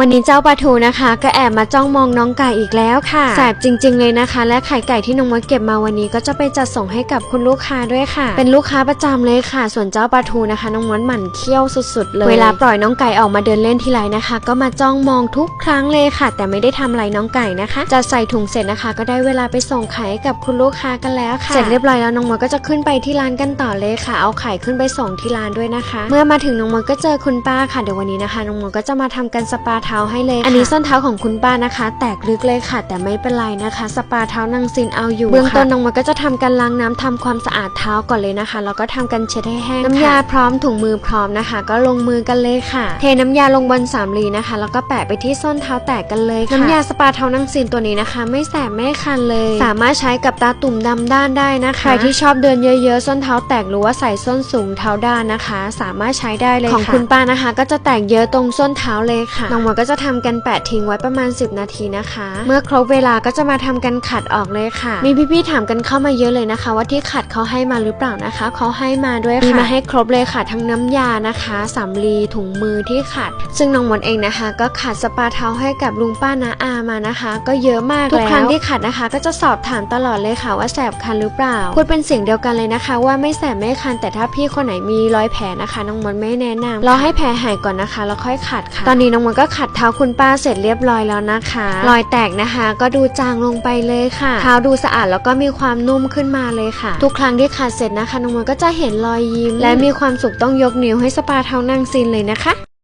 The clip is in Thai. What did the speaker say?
วันนี้เจ้าปลาทูนะคะ ก็แอบมาจ้องมองน้องไก่อีกแล้วค่ะแสบจริง ๆ เลยนะคะ และไข่ไก่ที่น้องมดเก็บมาวันนี้ก็จะไปจัดส่งให้กับคุณลูกค้าด้วยค่ะ เป็นลูกค้าประจำเลยค่ะ ส่วนเจ้าปลาทูนะคะ น้องมดหมั่นเคี้ยวสุดๆเลยเวลาปล่อยน้องไก่ออกมาเดินเล่นทีไรนะคะ ก็มาจ้องมองทุกครั้งเลยค่ะ แต่ไม่ได้ทำอะไรน้องไก่นะคะ จะใส่ถุงเสร็จนะคะ ก็ได้เวลาไปส่งไข่กับคุณลูกค้ากันแล้วค่ะเสร็จเรียบร้อยแล้วน้องมดก็จะขึ้นไปที่ร้านกันต่อเลยค่ะ เอาไข่ขึ้นไปส่งที่ร้านด้วยนะคะ เมื่อมาถึงน้องมดก็เจอคุณป้าค่ะเดี๋ยววันนี้นะคะน้องมดก็จะมาทำกันสปาเท้าให้เลยค่ะอันนี้ส้นเท้าของคุณป้านะคะ แตกลึกเลยค่ะ แต่ไม่เป็นไรนะคะ สปาเท้านางซินเอาอยู่เบื้องต้นน้องมดก็จะทำการล้างน้ำทำความสะอาดเท้าก่อนเลยนะคะแล้วก็ทำกันเช็ดให้แห้งน้ำยาพร้อมถุงมือพร้อมนะคะ ก็ลงมือกันเลยค่ะ เทน้ำยาลงบนสำลีนะคะ แล้วก็แปะไปที่ส้นเท้าแตกกันเลยค่ะน้ำยาสปาเท้านางซินตัวนี้นะคะ ไม่แสบไม่คันเลย สามารถใช้กับตาตุ่มดำด้านได้นะคะใครที่ชอบเดินเยอะๆ ส้นเท้าแตกหรือว่าใส่ส้นสูงเท้าด้านนะคะ สามารถใช้ได้เลยของคุณป้านะคะ ก็จะแตกเยอะตรงส้นเท้าเลยค่ะน้องหมวยก็จะทำกันแปะทิ้งไว้ประมาณ 10 นาทีนะคะ เมื่อครบเวลาก็จะมาทำกันขัดออกเลยค่ะ มีพี่ๆถามกันเข้ามาเยอะเลยนะคะ ว่าที่ขัดเขาให้มาหรือเปล่านะคะเขาให้มาด้วยค่ะมีมาให้ครบเลยค่ะ ทั้งน้ำยานะคะสำลีถุงมือที่ขัด ซึ่งน้องหมดเองนะคะ ก็ขัดสปาเท้าให้กับลุงป้านาอามานะคะ ก็เยอะมากทุกครั้งที่ขัดนะคะ ก็จะสอบถามตลอดเลยค่ะว่าแสบคันหรือเปล่าพูดเป็นเสียงเดียวกันเลยนะคะ ว่าไม่แสบไม่คันแต่ถ้าพี่คนไหนมีรอยแผลนะคะ น้องมดไม่แนะนำรอให้แผลหายก่อนนะคะแล้วค่อยขัดค่ะ ตอนนี้น้องมดก็ขัดเท้าคุณป้าเสร็จเรียบร้อยแล้วนะคะ รอยแตกนะคะก็ดูจางลงไปเลยค่ะ เท้าดูสะอาดแล้วก็มีความนุ่มขึ้นมาเลยค่ะ ทุกครั้งที่ขัดเสร็จนะคะน้องมดก็จะเห็นรอยยิ้ม และมีความสุขต้องยกนิ้วให้สปาเท้านางซินเลยนะคะ